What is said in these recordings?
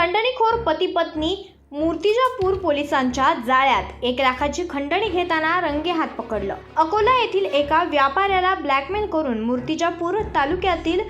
खंडणीखोर पती पत्नी मूर्तिजापूर पोलिसांच्या जाळ्यात एक लाखाची खंडणी घेताना रंगेहात पकडलं. अकोला येथील एका व्यापाऱ्याला ब्लॅकमेल करून मूर्तिजापूर तालुक्यातील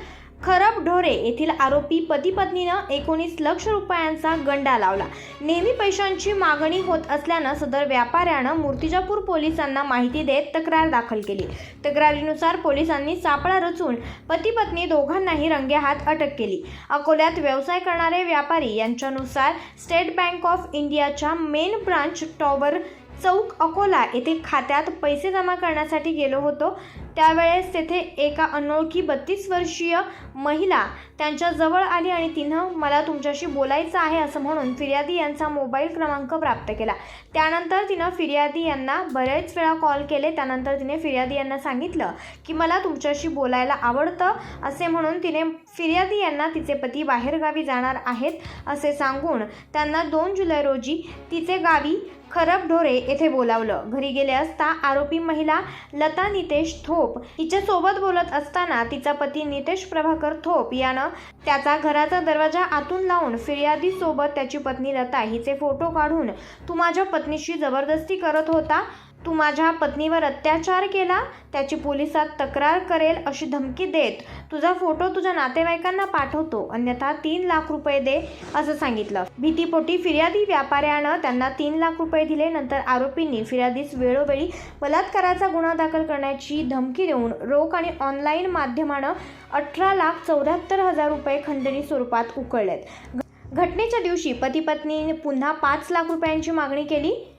खरब ढोरे येथील आरोपी पती पत्नीनं एकोणीस लक्ष रुपयांचा गंडा लावला. नेहमी पैशांची मागणी होत असल्यानं सदर व्यापाऱ्यानं मूर्तिजापूर पोलिसांना माहिती देत तक्रार दाखल केली. तक्रारीनुसार पोलिसांनी सापळा रचून पती पत्नी दोघांनाही रंगेहात अटक केली. अकोल्यात व्यवसाय करणारे व्यापारी यांच्यानुसार स्टेट बँक ऑफ इंडियाच्या main branch tower Chowk Akola येथे खात्यात पैसे जमा करण्यासाठी गेलो होतो. त्यावेळेस तेथे एका अनोळखी बत्तीस वर्षीय महिला त्यांच्याजवळ आली आणि तिनं मला तुमच्याशी बोलायचं आहे असं म्हणून फिर्यादी यांचा मोबाईल क्रमांक प्राप्त केला. त्यानंतर तिनं फिर्यादी यांना बरेच वेळा कॉल केले. त्यानंतर तिने फिर्यादी यांना सांगितलं की मला तुमच्याशी बोलायला आवडतं असे म्हणून तिने फिर्यादी यांना तिचे पती बाहेरगावी जाणार आहेत असे सांगून त्यांना दोन जुलै रोजी तिचे गावी खरब ढोरे येथे बोलावलं. घरी गेले असता आरोपी महिला लता नितेश थोप. हिच्यासोबत बोलत असताना तिचा पती नितेश प्रभाकर थोप यानं त्याचा घराचा दरवाजा आतून लावून फिर्यादी सोबत त्याची पत्नी लता हिचे फोटो काढून तू माझ्या पत्नीशी जबरदस्ती करत होता? तू माझ्या पत्नीवर अत्याचार केला त्याची पोलिसात तक्रार करेल अशी धमकी देत. तुझा फोटो तुझ्या नातेवाईकांना पाठवतो. अन्यथा तीन लाख रुपये दे असं सांगितलं. भीतीपोटी फिर्यादी व्यापाऱ्यानं त्यांना तीन लाख रुपये दिले. नंतर आरोपींनी फिर्यादीस वेळोवेळी बलात्काराचा गुन्हा दाखल करण्याची धमकी देऊन रोख आणि ऑनलाईन माध्यमानं अठरा लाख चौऱ्याहत्तर हजार रुपये खंडणी स्वरूपात उकळलेत. घ- घटनेच्या दिवशी पती पत्नीने पुन्हा पाच लाख रुपयांची मागणी केली.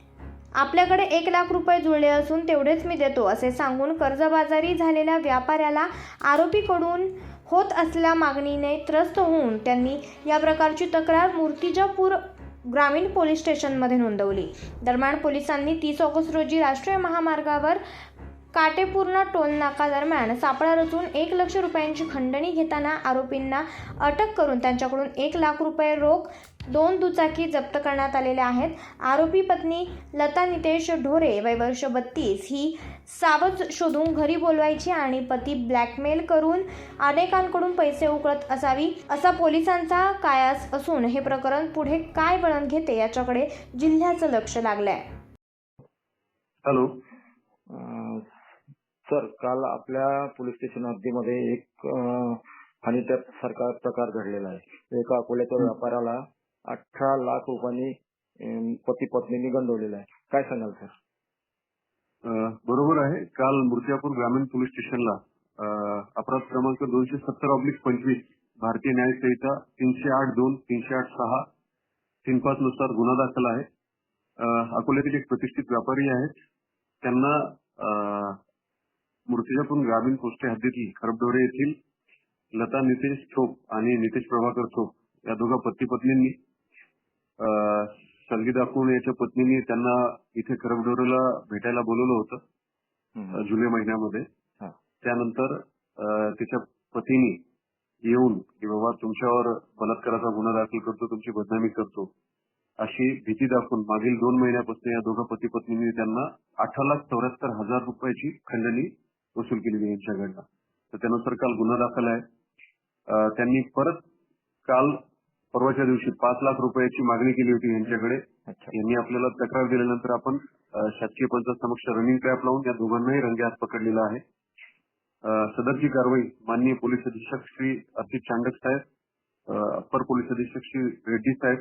आपल्याकडे एक लाख रुपये जुळले असून तेवढेच मी देतो असे सांगून कर्जबाजारी झालेल्या व्यापाऱ्याला आरोपीकडून होत असलेल्या मागणीने त्रस्त होऊन त्यांनी या प्रकारची तक्रार मूर्तिजापूर ग्रामीण पोलीस स्टेशनमध्ये नोंदवली. दरम्यान पोलिसांनी तीस ऑगस्ट रोजी राष्ट्रीय महामार्गावर काटेपूर्ण टोल नाका दरम्यान सापळा रचून एक लक्ष रुपयांची खंडणी घेताना आरोपींना अटक करून त्यांच्याकडून एक लाख रुपये रोख दोन दुचाकी जप्त करण्यात आलेल्या आहेत. आरोपी पत्नी लता नितेश ढोरे वय वर्ष बत्तीस. ही सावज शोधून घरी बोलवायची आणि पती ब्लॅकमेल करून अनेकांकडून पैसे उकळत असावी असा पोलिसांचा कायास असून हे प्रकरण पुढे काय वळण घेते याच्याकडे जिल्ह्याचं लक्ष लागलंय. हॅलो. सर काल आपल्या पोलीस स्टेशन हद्दीमध्ये एक हानी त्यात सारखा प्रकार घडलेला आहे. एका अकोल्याच्या व्यापाऱ्याला अठरा लाख रुपयांनी पती पत्नीने गंडवलेला आहे. काय सांगाल सर? बरोबर आहे. काल मूर्तिजापूर ग्रामीण पोलीस स्टेशनला अपराध क्रमांक दोनशे सत्तर ऑब्लिक पंचवीस भारतीय न्याय संहिता तीनशे आठ दोन तीनशे आठ सहा तीन पाच नुसार गुन्हा दाखल आहे. अकोल्यातील एक प्रतिष्ठित व्यापारी आहेत. त्यांना मूर्तिजापूर ग्रामीण पोस्ट हद्दीतील खरबडोरे येथील लता नितेश चोप आणि नितेश प्रभाकर चोप या दोघा पती पत्नींनी सलगी दाखवून याच्या पत्नीने त्यांना इथे खरबडोरेला भेटायला बोलवलं होतं जुलै महिन्यामध्ये. त्यानंतर तिच्या पतीने येऊन की बाबा तुमच्यावर बलात्काराचा गुन्हा दाखल करतो तुमची बदनामी करतो अशी भीती दाखवून मागील दोन महिन्यापासून या दोघा पती पत्नींनी त्यांना अठरा लाख चौऱ्याहत्तर हजार रुपयाची खंडणी वसूल केलेली यांच्याकडनं. तर त्यानुसार काल गुन्हा दाखल आहे. त्यांनी परत काल परवाच्या दिवशी पाच लाख रुपयाची मागणी केली होती यांच्याकडे. अच्छा. यांनी आपल्याला तक्रार दिल्यानंतर आपण अ, शासकीय पंचायत समक्ष रनिंग ट्रॅप लावून या दोघांनाही रंगेहात पकडलेला आहे. अ, सदरची कारवाई माननीय पोलीस अधीक्षक श्री अर्चित चांडक साहेब अ, अप्पर पोलीस अधीक्षक श्री रेड्डी साहेब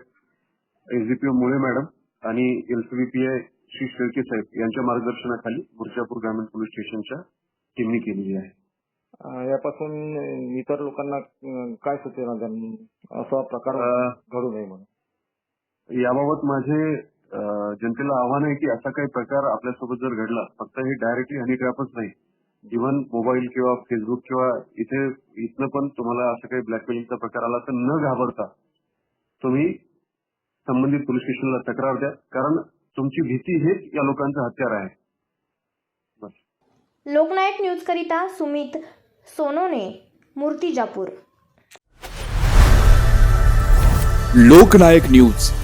एसडीपीओ मुळे मॅडम आणि एलसीबीपीआय श्री शेळके साहेब यांच्या मार्गदर्शनाखाली बुरजापूर ग्रामीण पोलीस स्टेशनच्या टीमनी केलेली आहे. यापासून इतर लोकांना काय सूचना द्याल? असा प्रकार अ, घडू नये म्हणून. याबाबत माझे अ, जनतेला आव्हान आहे की असा काही प्रकार आपल्यासोबत जर घडला फक्त हे डायरेक्टली हनी ट्रॅपच नाही. इव्हन मोबाईल किंवा फेसबुक किंवा इथे इथनं पण तुम्हाला असं काही ब्लॅकमेलिंगचा प्रकार आला तर न घाबरता तुम्ही संबंधित पोलीस स्टेशनला तक्रार द्या. कारण तुमची भीती हेच या लोकांचं हत्यार आहे. बस. लोकनायक न्यूजकरिता सुमित सोनोने मूर्तिजापूर. लोकनायक न्यूज.